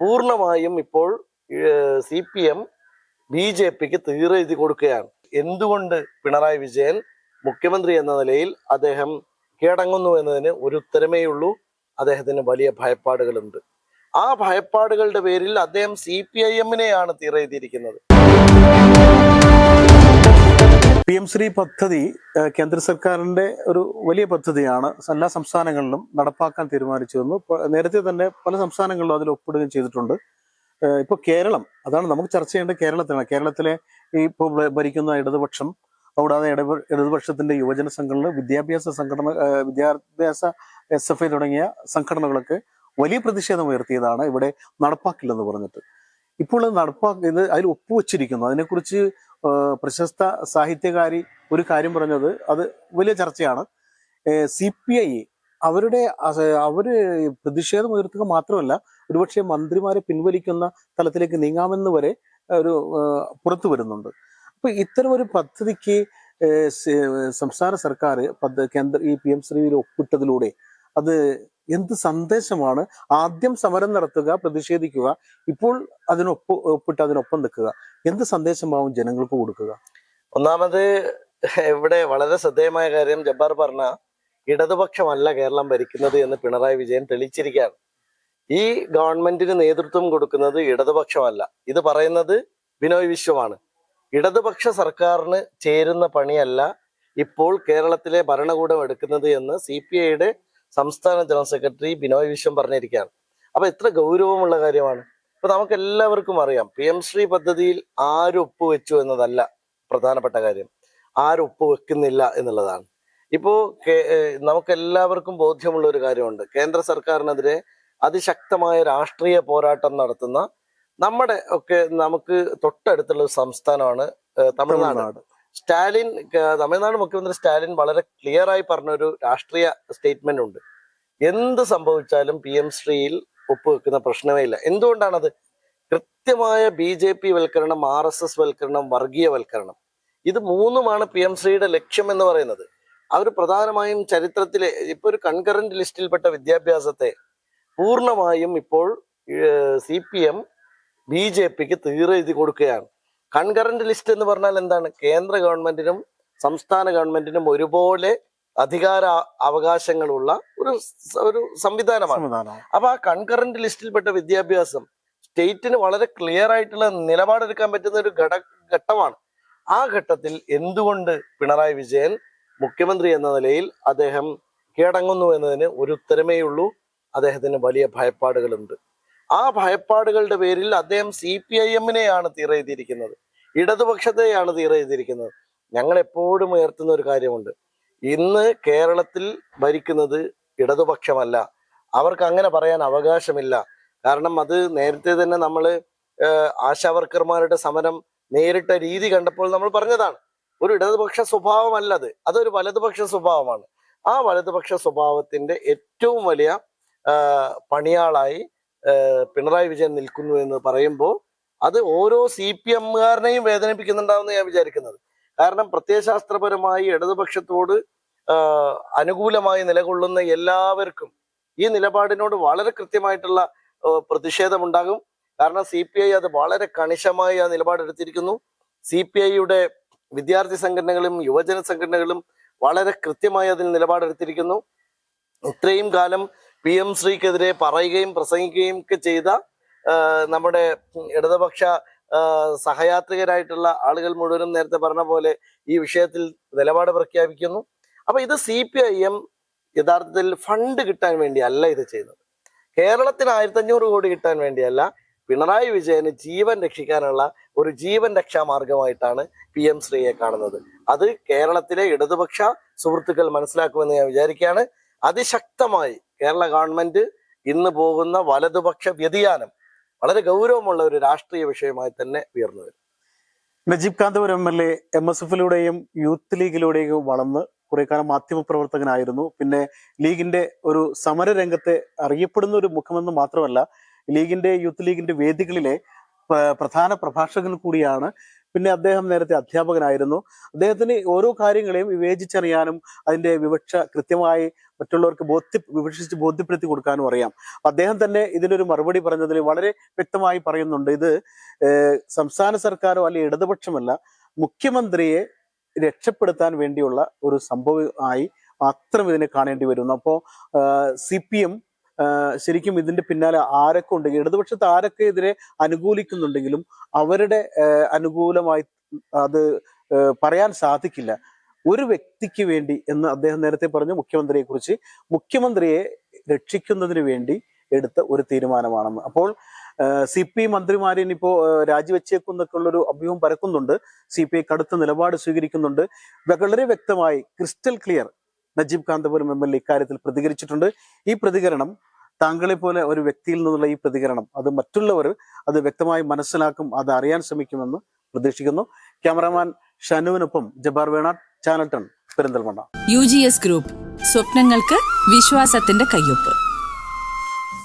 പൂർണമായും ഇപ്പോൾ C P M B J പിക്ക് തീരെഴുതി കൊടുക്കുകയാണ്. എന്തുകൊണ്ട് പിണറായി വിജയൻ മുഖ്യമന്ത്രി എന്ന നിലയിൽ അദ്ദേഹം കീഴടങ്ങുന്നു എന്നതിന് ഒരു ഉത്തരമേ ഉള്ളൂ. അദ്ദേഹത്തിന് വലിയ ഭയപ്പാടുകളുണ്ട്. ആ ഭയപ്പാടുകളുടെ പേരിൽ അദ്ദേഹം സി പി ഐ എമ്മിനെയാണ് തീരെഴുതിയിരിക്കുന്നത് പി എം ശ്രീ പദ്ധതി കേന്ദ്ര സർക്കാരിന്റെ ഒരു വലിയ പദ്ധതിയാണ് എല്ലാ സംസ്ഥാനങ്ങളിലും നടപ്പാക്കാൻ തീരുമാനിച്ചിരുന്നു. നേരത്തെ തന്നെ പല സംസ്ഥാനങ്ങളിലും അതിൽ ഒപ്പിടുകയും ചെയ്തിട്ടുണ്ട്. ഇപ്പോൾ ഇപ്പൊ കേരളം അതാണ് നമുക്ക് ചർച്ച ചെയ്യേണ്ട കേരളത്തിലാണ്. കേരളത്തിലെ ഈ ഇപ്പോൾ ഭരിക്കുന്ന ഇടതുപക്ഷം കൂടാതെ ഇടതുപക്ഷത്തിന്റെ യുവജന സംഘടന വിദ്യാഭ്യാസ സംഘടന വിദ്യാഭ്യാസ എസ് എഫ് ഐ തുടങ്ങിയ സംഘടനകളൊക്കെ വലിയ പ്രതിഷേധം ഉയർത്തിയതാണ് ഇവിടെ നടപ്പാക്കില്ലെന്ന് പറഞ്ഞിട്ട്. ഇപ്പോൾ നടപ്പാക്കുന്നത് അതിൽ ഒപ്പുവെച്ചിരിക്കുന്നു. അതിനെക്കുറിച്ച് പ്രശസ്ത സാഹിത്യകാരി ഒരു കാര്യം പറഞ്ഞത് അത് വലിയ ചർച്ചയാണ്. സി പി ഐ അവരുടെ അവർ പ്രതിഷേധം ഉയർത്തുക മാത്രമല്ല ഒരുപക്ഷെ മന്ത്രിമാരെ പിൻവലിക്കുന്ന തലത്തിലേക്ക് നീങ്ങാമെന്ന് വരെ ഒരു പുറത്തു വരുന്നുണ്ട്. അപ്പൊ ഇത്തരം ഒരു പദ്ധതിക്ക് സംസ്ഥാന സർക്കാർ കേന്ദ്ര ഈ പി എം ശ്രീയിൽ ഒപ്പിട്ടതിലൂടെ അത് എന്ത് സന്ദേശമാണ് ആദ്യം സമരം നടത്തുക പ്രതിഷേധിക്കുക ഇപ്പോൾ അതിനൊപ്പ് ഒപ്പിട്ട് അതിനൊപ്പം നിൽക്കുക. എന്ത് സന്ദേശമാവും ജനങ്ങൾക്ക് കൊടുക്കുക? ഒന്നാമത് ഇവിടെ വളരെ ശ്രദ്ധേയമായ കാര്യം ജബ്ബാർ പറഞ്ഞ ഇടതുപക്ഷമല്ല കേരളം ഭരിക്കുന്നത് എന്ന് പിണറായി വിജയൻ തെളിയിച്ചിരിക്കുകയാണ്. ഈ ഗവൺമെന്റിന് നേതൃത്വം കൊടുക്കുന്നത് ഇടതുപക്ഷമല്ല. ഇത് പറയുന്നത് ബിനോയ് വിശ്വമാണ്. ഇടതുപക്ഷ സർക്കാരിന് ചേരുന്ന പണിയല്ല ഇപ്പോൾ കേരളത്തിലെ ഭരണകൂടം എടുക്കുന്നത് എന്ന് സി പി ഐയുടെ സംസ്ഥാന ജനറൽ സെക്രട്ടറി ബിനോയ് വിശ്വം പറഞ്ഞിരിക്കുകയാണ്. അപ്പൊ എത്ര ഗൗരവമുള്ള കാര്യമാണ്. ഇപ്പൊ നമുക്ക് എല്ലാവർക്കും അറിയാം പി എം ശ്രീ പദ്ധതിയിൽ ആരൊപ്പ് വെച്ചു എന്നതല്ല പ്രധാനപ്പെട്ട കാര്യം. ആരൊപ്പ് വെക്കുന്നില്ല എന്നുള്ളതാണ്. ഇപ്പോ നമുക്ക് എല്ലാവർക്കും ബോധ്യമുള്ള ഒരു കാര്യമുണ്ട്. കേന്ദ്ര സർക്കാരിനെതിരെ അതിശക്തമായ രാഷ്ട്രീയ പോരാട്ടം നടത്തുന്ന നമ്മുടെ ഒക്കെ നമുക്ക് തൊട്ടടുത്തുള്ള ഒരു സംസ്ഥാനമാണ് തമിഴ്നാട്. സ്റ്റാലിൻ തമിഴ്നാട് മുഖ്യമന്ത്രി സ്റ്റാലിൻ വളരെ ക്ലിയർ ആയി പറഞ്ഞൊരു രാഷ്ട്രീയ സ്റ്റേറ്റ്മെന്റ് ഉണ്ട്. എന്ത് സംഭവിച്ചാലും പി എം ശ്രീയിൽ ഒപ്പുവെക്കുന്ന പ്രശ്നമേ ഇല്ല. എന്തുകൊണ്ടാണത്? കൃത്യമായ ബി ജെ പി വൽക്കരണം ആർ എസ് എസ് വൽക്കരണം വർഗീയവൽക്കരണം ഇത് മൂന്നുമാണ് പി എം ശ്രീയുടെ ലക്ഷ്യം എന്ന് പറയുന്നത്. അവർ പ്രധാനമായും ചരിത്രത്തിലെ ഇപ്പൊ ഒരു കൺകറന്റ് ലിസ്റ്റിൽപ്പെട്ട വിദ്യാഭ്യാസത്തെ പൂർണമായും ഇപ്പോൾ C P M B J പിക്ക് തീരെ എഴുതി കൊടുക്കുകയാണ്. കൺകറന്റ് ലിസ്റ്റ് എന്ന് പറഞ്ഞാൽ എന്താണ്? കേന്ദ്ര ഗവൺമെന്റിനും സംസ്ഥാന ഗവൺമെന്റിനും ഒരുപോലെ അധികാര അവകാശങ്ങളുള്ള ഒരു ഒരു സംവിധാനമാണ്. അപ്പൊ ആ കൺകറന്റ് ലിസ്റ്റിൽപ്പെട്ട വിദ്യാഭ്യാസം സ്റ്റേറ്റിന് വളരെ ക്ലിയർ ആയിട്ടുള്ള നിലപാടെടുക്കാൻ പറ്റുന്ന ഒരു ഘട ഘട്ടമാണ്. ആ ഘട്ടത്തിൽ എന്തുകൊണ്ട് പിണറായി വിജയൻ മുഖ്യമന്ത്രി എന്ന നിലയിൽ അദ്ദേഹം കീഴടങ്ങുന്നു എന്നതിന് ഒരു ഉത്തരമേ ഉള്ളൂ അദ്ദേഹത്തിന് വലിയ ഭയപ്പാടുകളുണ്ട്. ആ ഭയപ്പാടുകളുടെ പേരിൽ അദ്ദേഹം സി പി ഐ എമ്മിനെയാണ് തീരെഴുതിയിരിക്കുന്നത് ഇടതുപക്ഷത്തെയാണ് തീരെഴുതിയിരിക്കുന്നത് ഞങ്ങൾ എപ്പോഴും ഉയർത്തുന്ന ഒരു കാര്യമുണ്ട്. ഇന്ന് കേരളത്തിൽ ഭരിക്കുന്നത് ഇടതുപക്ഷമല്ല. അവർക്ക് അങ്ങനെ പറയാൻ അവകാശമില്ല. കാരണം അത് നേരത്തെ തന്നെ നമ്മൾ ആശാവർക്കർമാരുടെ സമരം നേരിട്ട രീതി കണ്ടപ്പോൾ നമ്മൾ പറഞ്ഞതാണ്. ഒരു ഇടതുപക്ഷ സ്വഭാവമല്ല അത് അതൊരു വലതുപക്ഷ സ്വഭാവമാണ്. ആ വലതുപക്ഷ സ്വഭാവത്തിന്റെ ഏറ്റവും വലിയ പണിയാളായി പിണറായി വിജയൻ നിൽക്കുന്നു എന്ന് പറയുമ്പോൾ അത് ഓരോ സി പി എമ്മുകാരനെയും വേദനിപ്പിക്കുന്നുണ്ടാവുമെന്ന് ഞാൻ വിചാരിക്കുന്നത്. കാരണം പ്രത്യയശാസ്ത്രപരമായി ഇടതുപക്ഷത്തോട് അനുകൂലമായി നിലകൊള്ളുന്ന എല്ലാവർക്കും ഈ നിലപാടിനോട് വളരെ കൃത്യമായിട്ടുള്ള പ്രതിഷേധമുണ്ടാകും. കാരണം സി പി ഐ അത് വളരെ കണിശമായി ആ നിലപാടെടുത്തിരിക്കുന്നു. സി പി ഐയുടെ വിദ്യാർത്ഥി സംഘടനകളും യുവജന സംഘടനകളും വളരെ കൃത്യമായി അതിൽ നിലപാടെടുത്തിരിക്കുന്നു. ഇത്രയും കാലം പി എം ശ്രീക്കെതിരെ പറയുകയും പ്രസംഗിക്കുകയും ഒക്കെ ചെയ്ത നമ്മുടെ ഇടതുപക്ഷ സഹയാത്രികരായിട്ടുള്ള ആളുകൾ മുഴുവനും നേരത്തെ പറഞ്ഞ പോലെ ഈ വിഷയത്തിൽ നിലപാട് പ്രഖ്യാപിക്കുന്നു. അപ്പൊ ഇത് സി പി ഐ എം യഥാർത്ഥത്തിൽ ഫണ്ട് കിട്ടാൻ വേണ്ടിയല്ല ഇത് ചെയ്യുന്നത്. കേരളത്തിന് ആയിരത്തഞ്ഞൂറ് കോടി കിട്ടാൻ വേണ്ടിയല്ല പിണറായി വിജയന് ജീവൻ രക്ഷിക്കാനുള്ള ഒരു ജീവൻ രക്ഷാ മാർഗമായിട്ടാണ് പി എം ശ്രീയെ കാണുന്നത്. അത് കേരളത്തിലെ ഇടതുപക്ഷ സുഹൃത്തുക്കൾ മനസ്സിലാക്കുമെന്ന് ഞാൻ വിചാരിക്കുകയാണ്. അതിശക്തമായി കേരള ഗവൺമെന്റ് ഇന്ന് പോകുന്ന വലതുപക്ഷ വ്യതിയാനം വളരെ ഗൗരവമുള്ള ഒരു രാഷ്ട്രീയ വിഷയമായി തന്നെ ഉയർന്നു വരും. Najeeb Kanthapuram M L A M S എഫിലൂടെയും youth ലീഗിലൂടെയും വളർന്ന് കുറെ കാലം മാധ്യമപ്രവർത്തകനായിരുന്നു പിന്നെ ലീഗിന്റെ ഒരു സമര രംഗത്തെ അറിയപ്പെടുന്ന ഒരു മുഖമെന്ന് മാത്രമല്ല ലീഗിന്റെ യൂത്ത് ലീഗിന്റെ വേദികളിലെ പ്രധാന പ്രഭാഷകൻ കൂടിയാണ്. പിന്നെ അദ്ദേഹം നേരത്തെ അധ്യാപകനായിരുന്നു. അദ്ദേഹത്തിന് ഓരോ കാര്യങ്ങളെയും വിവേചിച്ചറിയാനും അതിന്റെ വിവക്ഷ കൃത്യമായി മറ്റുള്ളവർക്ക് ബോധ്യ വിവക്ഷിച്ച് ബോധ്യപ്പെടുത്തി കൊടുക്കാനും അറിയാം. അദ്ദേഹം തന്നെ ഇതിനൊരു മറുപടി പറഞ്ഞതിൽ വളരെ വ്യക്തമായി പറയുന്നുണ്ട്. ഇത് സംസ്ഥാന സർക്കാരോ അല്ലെങ്കിൽ ഇടതുപക്ഷമല്ല മുഖ്യമന്ത്രിയെ രക്ഷപ്പെടുത്താൻ വേണ്ടിയുള്ള ഒരു സംഭവമായി മാത്രം ഇതിനെ കാണേണ്ടി വരുന്നു. അപ്പോൾ സി പി എം ശരിക്കും ഇതിന്റെ പിന്നാലെ ആരൊക്കെ ഉണ്ടെങ്കിൽ ഇടതുപക്ഷത്ത് ആരൊക്കെ ഇതിനെ അനുകൂലിക്കുന്നുണ്ടെങ്കിലും അവരുടെ അനുകൂലമായി അത് പറയാൻ സാധിക്കില്ല. ഒരു വ്യക്തിക്ക് വേണ്ടി എന്ന് അദ്ദേഹം നേരത്തെ പറഞ്ഞു മുഖ്യമന്ത്രിയെ കുറിച്ച് മുഖ്യമന്ത്രിയെ രക്ഷിക്കുന്നതിന് വേണ്ടി എടുത്ത ഒരു തീരുമാനമാണെന്ന്. അപ്പോൾ സി പി മന്ത്രിമാരെ ഏഹ്, രാജിവെച്ചേക്കുന്നൊക്കെ ഉള്ളൊരു അഭ്യൂഹം പരക്കുന്നുണ്ട്. സി പി ഐ കടുത്ത നിലപാട് സ്വീകരിക്കുന്നുണ്ട്. വളരെ വ്യക്തമായി crystal clear Najeeb Kanthapuram M L ഇക്കാര്യത്തിൽ പ്രതികരിച്ചിട്ടുണ്ട്. ഈ പ്രതികരണം താങ്കളെ പോലെ ഒരു വ്യക്തിയിൽ നിന്നുള്ള ഈ പ്രതികരണം അത് മറ്റുള്ളവർ അത് വ്യക്തമായി മനസ്സിലാക്കും അത് അറിയാൻ ശ്രമിക്കുമെന്ന് പ്രതീക്ഷിക്കുന്നു. ക്യാമറാമാൻ ഷനുവിനൊപ്പം ജബാർ വേണാട് ചാനൽ ടൺ പെരിന്തൽമണ്ണ. യു ഗ്രൂപ്പ് സ്വപ്നങ്ങൾക്ക് വിശ്വാസത്തിന്റെ കയ്യൊപ്പ്.